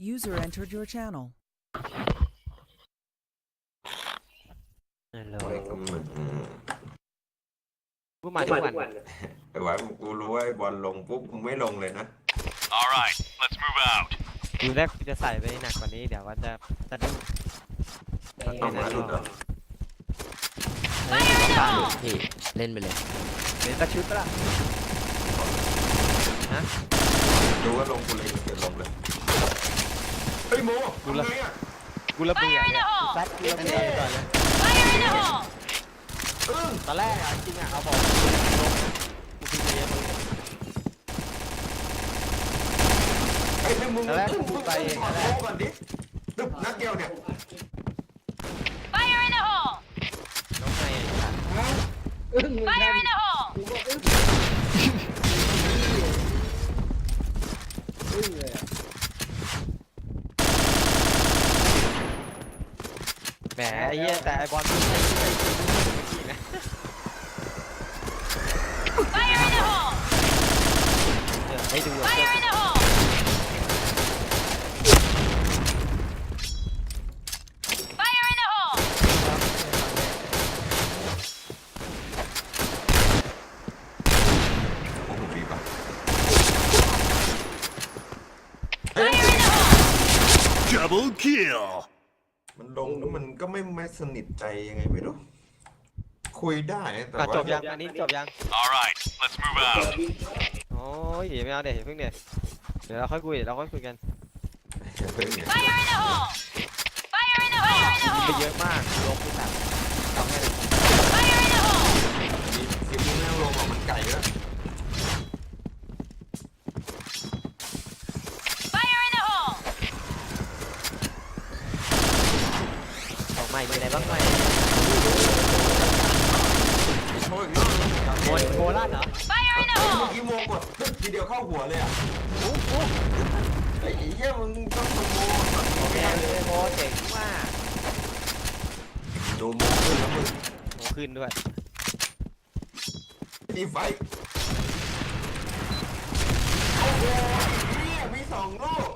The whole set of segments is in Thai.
User entered your channel. ฮัลโหลไอ้ก็เหมือนอืมกูมาทุกวัน ไอ้หวายกูรู้ว่าไอ้บอลลงปุ๊บมึงไม่ลงเลยนะ All right, let's move out. ดูแรกกูจะใส่ไปหนักกว่านี้เดี๋ยวว่าจะสะดุ้งต้องมาดูก่อนพี่เล่นไปเลยเดี๋ยวสักชุดปะล่ะดูว่าลงกูเลยเกิดลงเลยเฮ้ย โมทำไงอะกูระเบื่อเนี่ยกูซัดกูระเบื่อก่อนเลยอึ้งตอนแรกอะจริงอะเขาบอกกูลงนะกูพิมพ์เยอะมึงไอ้ยมึงตอนแรกมึงกูมึงไปไปเองขอตอนแรโทกษก่อนดิตึบนัดเดียวเนี่ยน้องไงไอ้สัตว์อึ้งเหมือนกันกูก็อึ้งอึ้งเลยอะ แหม ไอ้เหี้ยแต่ไอ้บอลมึงไม่ใช่ทีมเมื่อกี้นะเดี๋ยวให้ดูอะเดี๋ยวโอ้โหดีป่ะ Double kill. มันลงแล้วมันก็ไม่ไม่สนิทใจยังไงไม่รู้ คุยได้นะแต่อะว่าจบยังอันนี้จบยัง All right, let's move out. โอ้ยไม่เอาเดี๋ยวเพิ่งเดี๋ยวเดี๋ยวเราค่อยคุยเดี๋ยวเราค่อยคุยกันเฮ้ยเนี่ยยิงไปเยอะมากลงไปสามทำให้คลิปนี้ไม่ต้องลงหรอกมันไก่แล้ว ออกใหม่มีอะไรบ้างไหมโอ้ยอีกรอบนึงโมนโคราชเหรอเฮ้ยเมื่อกี้โมกดตึ๊บทีเดียวเข้าหัวเลยอะไอ้เหี้ยมึงต้องโมโอเคเลยโมเจ๋งมากดูโมขึ้นแล้วมึงโมขึ้นด้วยมีไฟโอ้โหเนี่ยมีสองลูก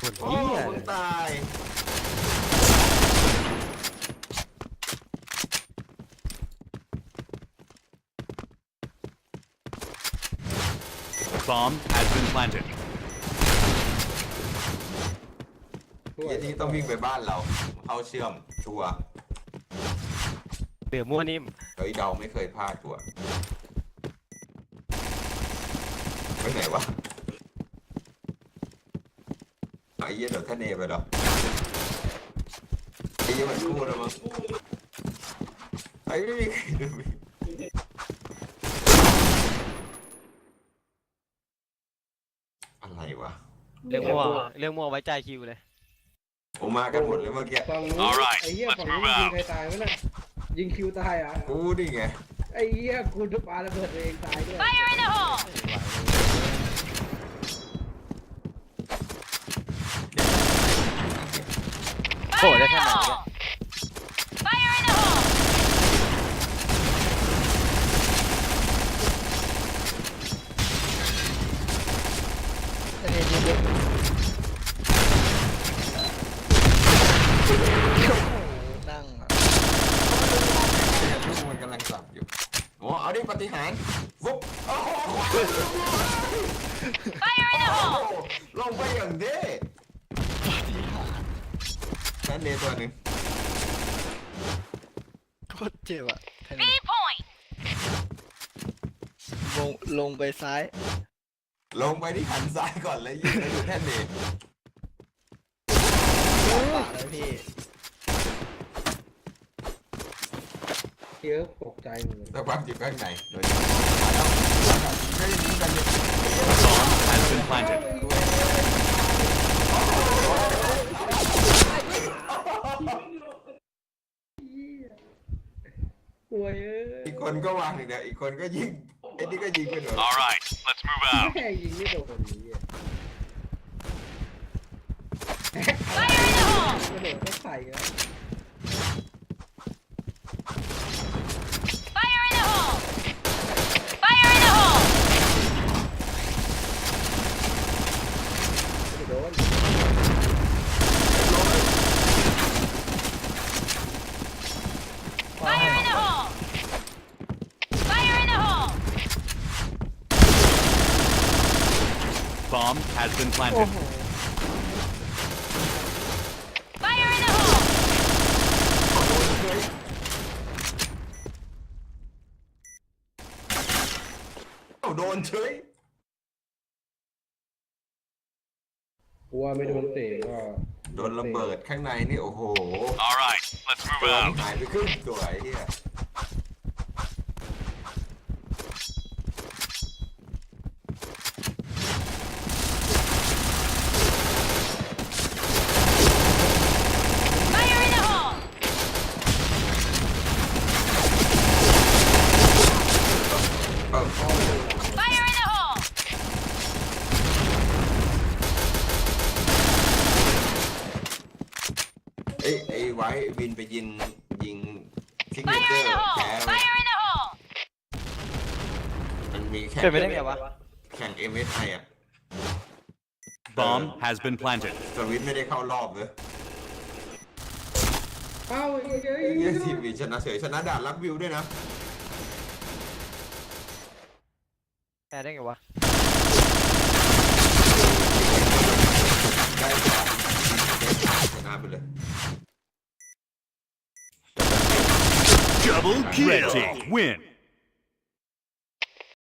หุ่นโอ้เหี้ยมึงตาย Bomb has been planted. ช่วยเหี้ยนี่ต้องวิ่งไปบ้านเรา เข้าเชื่อมชัวร์เหลือมั่วนิ่มเฮ้ยเดาไม่เคยพลาดชัวร์ไปไหนวะไอ้เหี้ยเดี๋ยวท่านเอไปเหรอไอ้เหี้ยมันกู้แล้วมั้งไอ้ไม่มีใครดูอะไรวะ เรื่องมั่วเรื่องมั่วไว้ใจคิวเลยโอมากันหมดเลยเมื่อกี้ ฝั่งนู้น Alright, ไอ้เหี้ย let's ฝั่งนู้น move ยิง out. ใครตายวะน่ะยิงคิวตายอะกูดิไง ไอ้เหี้ยกูจะปาระเบิดตัวเองตายด้วยโอ้ได้แค่ไหนเนี่ยนั่งอะ ลูกมันกำลังกลับอยู่โอ้เอา ดิปฏิหารวุ๊บโอ้โหลงไปอย่างเด้นั่นเดตัวหนึ่งโคตรเจ็บอะแค่นี้ลงลงไปซ้าย ลงไปที่หันซ้ายก่อนเลยยิงแล้วอยู่แท่นเด ปากเลยพี่ เหี้ยอะตกใจหมดเลยแต่ความจิบข้างในโดยไม่ได้ยิงกันเลย Bomb has been planted. โอ้ยเอ้ยอีกคนก็วางอีกแล้วอีกคนก็ยิงไอ้นี่ก็ยิงไปหน่อย All right, let's move out. แม่งยิงไม่โดนคนนี้อะกระโดดก็ใส่กันโดน been โอ้ planted. โห Fire in the hole! เอาโดนเฉยกูว่าไม่โดนเตะก็โดนระเบิดข้างในนี่โอ้โห All right, let's move ตัว out. หายไปครึ่งตัวไอ้เหี้ย Fire in the hole! เออ Fire in the hole! เอ้ยไอ้ไว้บินไปยิงยิงซิกเน Fire เจอ in ร์ the hole! แพ้ Fire in the hole! มันมีแข่งเป็นไปได้ไงวะ แข่ง MSI อะ Bomb has been planted. สวิตไม่ได้เข้ารอบเลยเอ้าไอ้เหี้ยไอ้เหี้ยทีมวีชนะเฉยชนะด่านลักวิวด้วยนะแพ้ได้ไงวะ ได้กว่าชนะไปเลย Double kill. Red team win.